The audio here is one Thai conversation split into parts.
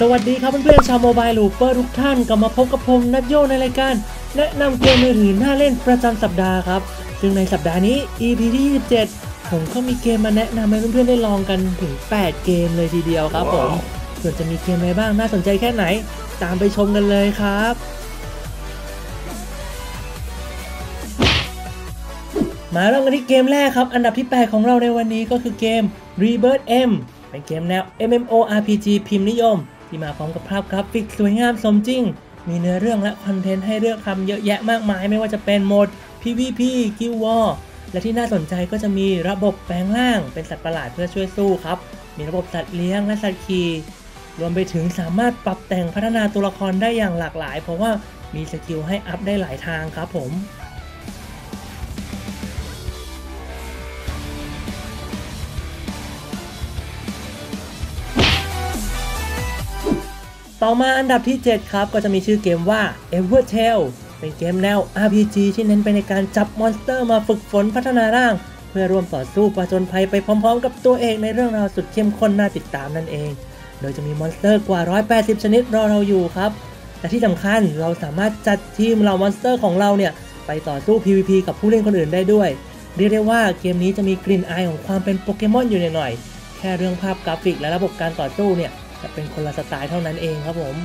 สวัสดีครับเพื่อนๆชาวโมบายลูเปอร์ทุกท่านกลับมาพบกับผมนัทโยในรายการ แนะนำเกมมือถือน่าเล่นประจำสัปดาห์ครับ ซึ่งในสัปดาห์นี้ EP ที่27 ผมก็มีเกมมาแนะนำให้เพื่อนๆได้ลองกันถึง 8 เกมเลยทีเดียวครับผม ส่วนจะมีเกมอะไรบ้างน่าสนใจแค่ไหน ตามไปชมกันเลยครับมาเริ่มกันที่เกมแรกครับ อันดับที่ 8 ของเราในวันนี้ก็คือเกม Rebirth M เป็นเกมแนว MMORPG พิมพ์นิยม ที่มาพร้อมกับภาพกราฟิกสวยงามสมจริง มีเนื้อเรื่องและคอนเทนต์ให้เลือกทำเยอะแยะมากมายไม่ว่าจะเป็นโหมด PVP Guild War และที่น่าสนใจก็จะมีระบบแปลงร่างเป็นสัตว์ประหลาดเพื่อช่วยสู้ครับ มีระบบสัตว์เลี้ยงและสัตว์ขี่รวมไปถึงสามารถปรับแต่งพัฒนาตัวละครได้อย่างหลากหลาย เพราะว่ามีสกิลให้อัพได้หลายทางครับผม ต่อมาอันดับที่ 7 ครับ ก็จะมีชื่อเกมว่า Evertale เป็นเกมแนว RPG ที่เน้นไปในการจับมอนสเตอร์มาฝึกฝนพัฒนาร่าง เพื่อร่วมต่อสู้ประจนภัยไปพร้อม ๆ กับตัวเองในเรื่องราวสุดเข้มข้นน่าติดตามนั่นเอง โดยจะมีมอนสเตอร์กว่า 180 ชนิดรอเราอยู่ครับ และที่สำคัญเราสามารถจัดทีมเหล่ามอนสเตอร์ของเราเนี่ยไปต่อสู้ PVP กับผู้เล่นคนอื่นได้ด้วย เรียกได้ว่าเกมนี้จะมีกลิ่นอายของความเป็นโปเกมอนอยู่หน่อยๆแค่เรื่องภาพกราฟิกและระบบการต่อสู้เนี่ย จะเป็นคนละสไตล์เท่านั้นเองครับผม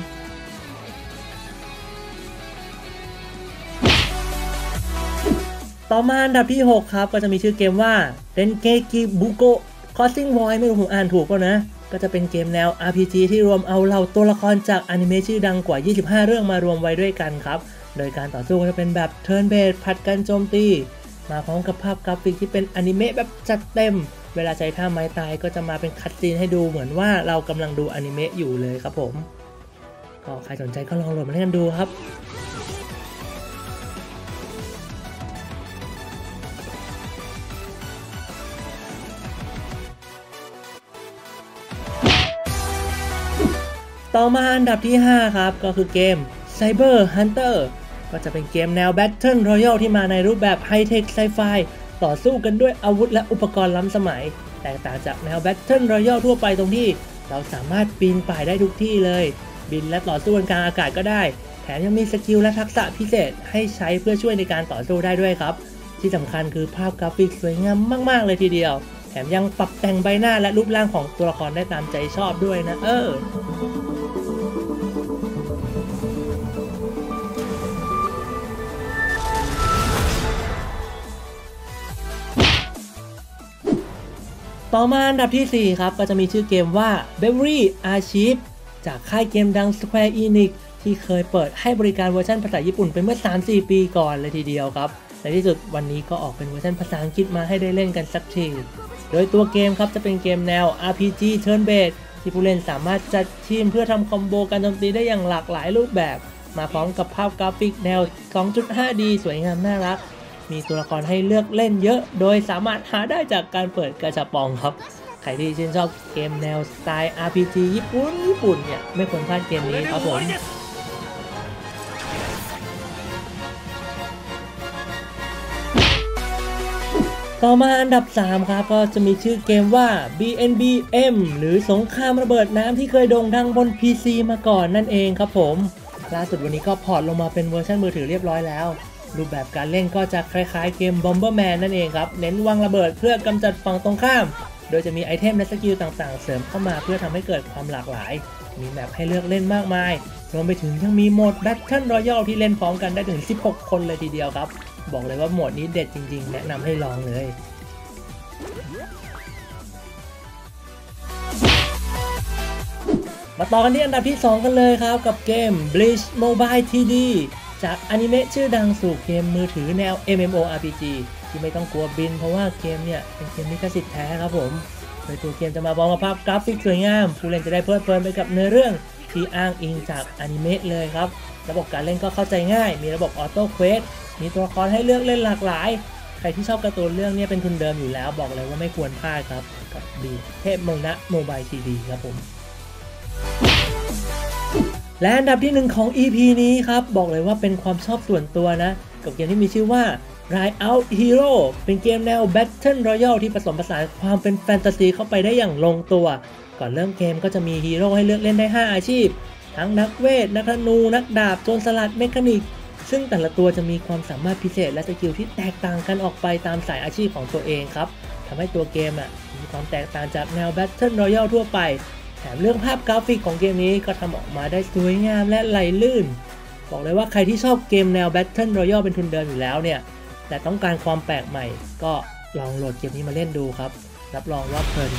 ต่อมาอันดับที่ 6 ครับ ก็จะมีชื่อเกมว่า Dengeki Buko Crossing Void ไม่รู้ผมอ่านถูกป่ะนะ ก็จะเป็นเกมแนว RPG ที่รวมเอาเหล่าตัวละครจากอนิเมะชื่อดังกว่า 25 เรื่องมารวมไว้ด้วยกันครับ โดยการต่อสู้ก็จะเป็นแบบ Turn Based ผัดกันโจมตี มาพร้อมกับภาพกราฟิกที่เป็นอนิเมะแบบจัดเต็ม เวลาใช้ท่าไม้ตายก็จะมาเป็นคัดซีนให้ดูเหมือนว่าเรากำลังดูอนิเมะอยู่เลยครับผม ก็ใครสนใจก็ลองโหลดมาเล่นกันดูครับต่อมาอันดับที่ 5 ครับ ก็คือเกม Cyber Hunter ก็จะเป็นเกมแนว Battle Royale ที่มาในรูปแบบไฮเทคไซไฟ ต่อสู้กันด้วยอาวุธและอุปกรณ์ล้ำสมัย แตกต่างจากแนว Battle Royale ทั่วไปตรงที่ เราสามารถปีนป่ายได้ทุกที่เลย บินและต่อสู้กันกลางอากาศก็ได้ แถมยังมีสกิลและทักษะพิเศษให้ใช้เพื่อช่วยในการต่อสู้ได้ด้วยครับ ที่สำคัญคือภาพกราฟิกสวยงามมากๆเลยทีเดียว แถมยังปรับแต่งใบหน้าและรูปร่างของตัวละครได้ตามใจชอบด้วยนะเออ ต่อมาอันดับที่ 4 ครับ ก็จะมีชื่อเกมว่า b e v e r y Archive จากค่ายเกมดัง Square Enix ที่เคยเปิดให้บริการเวอร์ชันภาษาญี่ปุ่นไปเมื่อ 3-4 ปีก่อนเลยทีเดียวครับ ในที่สุดวันนี้ก็ออกเป็นเวอร์ชันภาษาอังกฤษมาให้ได้เล่นกันสักที โดยตัวเกมครับจะเป็นเกมแนว RPG Turn Based ที่ผู้เล่นสามารถจัดทีมเพื่อทำคอมโบการโจมตีได้อย่างหลากหลายรูปแบบ มาพร้อมกับภาพกราฟิกแนว 2.5D สวยงามน่ารัก มีตัวละครให้เลือกเล่นเยอะ โดยสามารถหาได้จากการเปิดกระชับปองครับ ใครที่ชื่นชอบเกมแนวสไตล์ RPG ญี่ปุ่นญี่ปุ่นเนี่ย ไม่ควรพลาดเกมนี้ครับผมต่อมาอันดับ 3 ครับ ก็จะมีชื่อเกมว่า BNBM หรือสงครามระเบิดน้ำที่เคยโด่งดังบน PC มาก่อนนั่นเองครับผม ล่าสุดวันนี้ก็พอร์ตลงมาเป็นเวอร์ชันมือถือเรียบร้อยแล้ว รูปแบบการเล่นก็จะคล้ายๆเกม Bomberman นั่นเองครับ เน้นวางระเบิดเพื่อกำจัดฝั่งตรงข้าม โดยจะมีไอเทมและสกิลต่างๆ เสริมเข้ามาเพื่อทำให้เกิดความหลากหลาย มีแมปให้เลือกเล่นมากมาย รวมไปถึงยังมีโหมด Battle Royale ที่เล่นพร้อมกันได้ถึง 16 คนเลยทีเดียวครับ บอกเลยว่าโหมดนี้เด็ดจริงๆ แนะนำให้ลองเลยมาต่อกันที่อันดับที่ 2 กันเลยครับ กับเกม Bleach Mobile TD จากอนิเมะชื่อดังสู่เกมมือถือแนว MMORPG ที่ไม่ต้องกลัวบินเพราะว่าเกมเนี่ยเป็นเกมลิขสิทธิ์แท้ครับผม โดยตัวเกมจะมาพร้อมกับภาพกราฟิกสวยงาม ผู้เล่นจะได้เพลิดเพลินไปกับเนื้อเรื่องที่อ้างอิงจากอนิเมะเลยครับ ระบบการเล่นก็เข้าใจง่าย มีระบบออโต้เควส มีตัวละครให้เลือกเล่นหลากหลาย ใครที่ชอบการ์ตูนเรื่องนี้เป็นทุนเดิมอยู่แล้วบอกเลยว่าไม่ควรพลาดครับ กับบีเทพมงนะโมบายทีดีครับผม และอันดับที่หนึ่งของ EP นี้ครับ บอกเลยว่าเป็นความชอบส่วนตัวนะ กับเกมที่มีชื่อว่า Ride Out Hero เป็นเกมแนว Battle Royale ที่ผสมผสานความเป็นแฟนตาซีเข้าไปได้อย่างลงตัว ก่อนเริ่มเกมก็จะมีฮีโร่ให้เลือกเล่นได้ 5 อาชีพ ทั้งนักเวท นักธนู นักดาบ โจรสลัด เมคานิก ซึ่งแต่ละตัวจะมีความสามารถพิเศษและสกิลที่แตกต่างกันออกไปตามสายอาชีพของตัวเองครับทำให้ตัวเกมอะมีความแตกต่างจากแนว Battle Royale ทั่วไป แถมเรื่องภาพกราฟิกของเกมนี้ก็ทำออกมาได้สวยงามและไหลลื่น บอกเลยว่าใครที่ชอบเกมแนว Battle Royale เป็นทุนเดิมอยู่แล้วเนี่ย แต่ต้องการความแปลกใหม่ ก็ลองโหลดเกมนี้มาเล่นดูครับ รับรองว่าเพลิน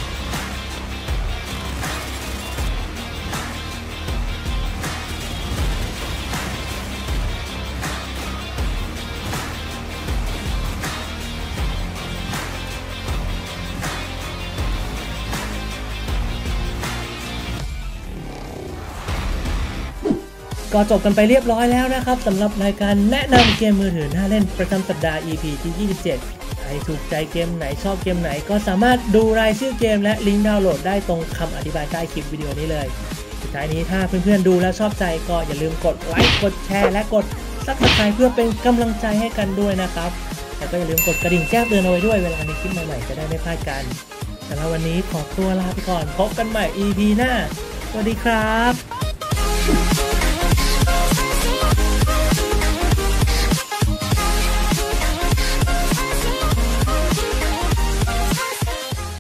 ก็จบกันไปเรียบร้อยแล้วนะครับสำหรับรายการแนะนำเกมมือถือน่าเล่นประจำสัปดาห์ EP ที่ 27 ใครถูกใจเกมไหนชอบเกมไหน ก็สามารถดูรายชื่อเกมและลิงก์ดาวน์โหลดได้ตรงคำอธิบายใต้คลิปวิดีโอนี้เลย สุดท้ายนี้ถ้าเพื่อนๆดูแล้วชอบใจก็อย่าลืมกดไลค์กดแชร์และกดซับสไครต์เพื่อเป็นกำลังใจให้กันด้วยนะครับแล้วก็อย่าลืมกดกระดิ่งแจ้งเตือนเอาไว้ด้วยเวลามีคลิปใหม่ๆจะได้ไม่พลาดกันสำหรับวันนี้ขอตัวลาไปก่อนพบกันใหม่ EP หน้าสวัสดีครับ